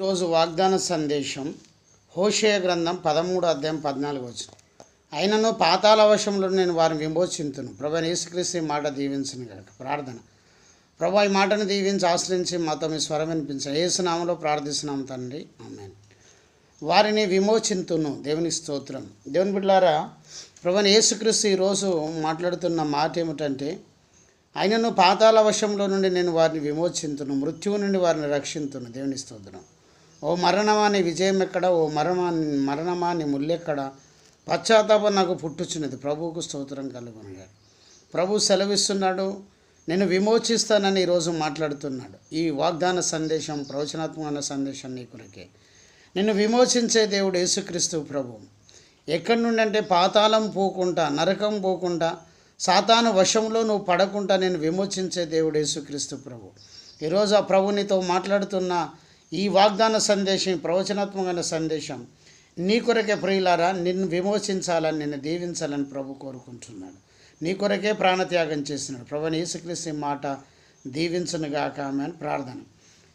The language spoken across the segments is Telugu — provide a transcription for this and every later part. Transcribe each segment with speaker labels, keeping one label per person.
Speaker 1: ఈరోజు వాగ్దాన సందేశం హోషేయ గ్రంథం పదమూడు అధ్యాయం పద్నాలుగు వచ్చిన అయినను పాతాల వశంలో నేను వారిని విమోచింతును. ప్రభు యేసుక్రీస్తు ఈ మాట దీవించను కనుక ప్రార్థన. ప్రభు ఈ మాటను దీవించి ఆశ్రయించి మాతో మీ స్వరం వినిపించాను ఏసునామలో ప్రార్థిస్తున్నాం తండ్రి. ఆమెను. వారిని విమోచింతును. దేవుని స్తోత్రం. దేవుని బిడ్డారా ప్రభు యేసుక్రీస్తు ఈరోజు మాట్లాడుతున్న మాట ఏమిటంటే అయినను పాతాల వశంలో నుండి నేను వారిని విమోచింతును. మృత్యువు నుండి వారిని రక్షింతును. దేవుని స్తోత్రం. ఓ మరణమా నీ విజయం ఎక్కడ? ఓ మరణమా మరణమా నీ ముల్లెక్కడ? పశ్చాత్తాపం నాకు పుట్టుచున్నది. ప్రభువుకు స్తోత్రం కలుగునగాడు ప్రభు సెలవిస్తున్నాడు నేను విమోచిస్తానని ఈరోజు మాట్లాడుతున్నాడు. ఈ వాగ్దాన సందేశం ప్రవచనాత్మకమైన సందేశం నీ కొరకే. నిన్ను విమోచించే దేవుడు యేసుక్రీస్తు ప్రభు. ఎక్కడి నుండి అంటే పాతాళం పోకుండా నరకం పోకుండా సాతాను వశంలో నువ్వు పడకుండా నేను విమోచించే దేవుడు యేసుక్రీస్తు ప్రభు. ఈరోజు ఆ ప్రభునితో మాట్లాడుతున్న ఈ వాగ్దాన సందేశం ప్రవచనాత్మకమైన సందేశం నీ కొరకే ప్రియులారా నిన్ను విమోచించాలని నిన్ను దీవించాలని ప్రభు కోరుకుంటున్నాడు. నీ కొరకే ప్రాణత్యాగం చేసినాడు ప్రభు యేసుక్రీస్తు మాట దీవించనుగాక ఆమె అని ప్రార్థన.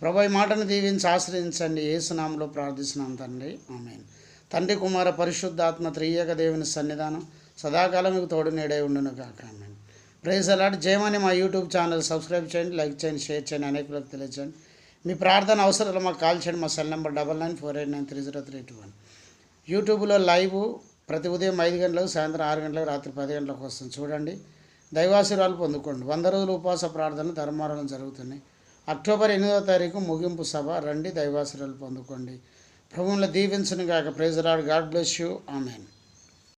Speaker 1: ప్రభు ఈ మాటను దీవించి ఆశ్రయించండి. ఏసునామంలో ప్రార్థిస్తున్నాం తండ్రి. ఆమె తండ్రి కుమార పరిశుద్ధాత్మ త్రియక దేవుని సన్నిధానం సదాకాలం మీకు తోడు నేడే ఉండును కాక ఆమె ప్రైజ్ అలాంటి జయమని మా యూట్యూబ్ ఛానల్ సబ్స్క్రైబ్ చేయండి లైక్ చేయండి షేర్ చేయండి అనేకులకు తెలియచేయండి మీ ప్రార్థన అవసరాలు మాకు కాల్ చేయండి. మా cell number double nine four eight nine three zero three two one. యూట్యూబ్లో లైవ్ ప్రతి ఉదయం ఐదు గంటలకు సాయంత్రం ఆరు గంటలకు రాత్రి పది గంటలకు వస్తుంది. చూడండి. దైవాశీర్వాలు పొందుకోండి. వంద రోజులు ఉపవాస ప్రార్థన ధర్మారాధన జరుగుతున్నాయి. అక్టోబర్ ఎనిమిదవ తారీఖు ముగింపు సభ. రండి దైవాశీర్వాలు పొందుకోండి. ప్రభువుల దీవించను గాక praise Lord God bless you amen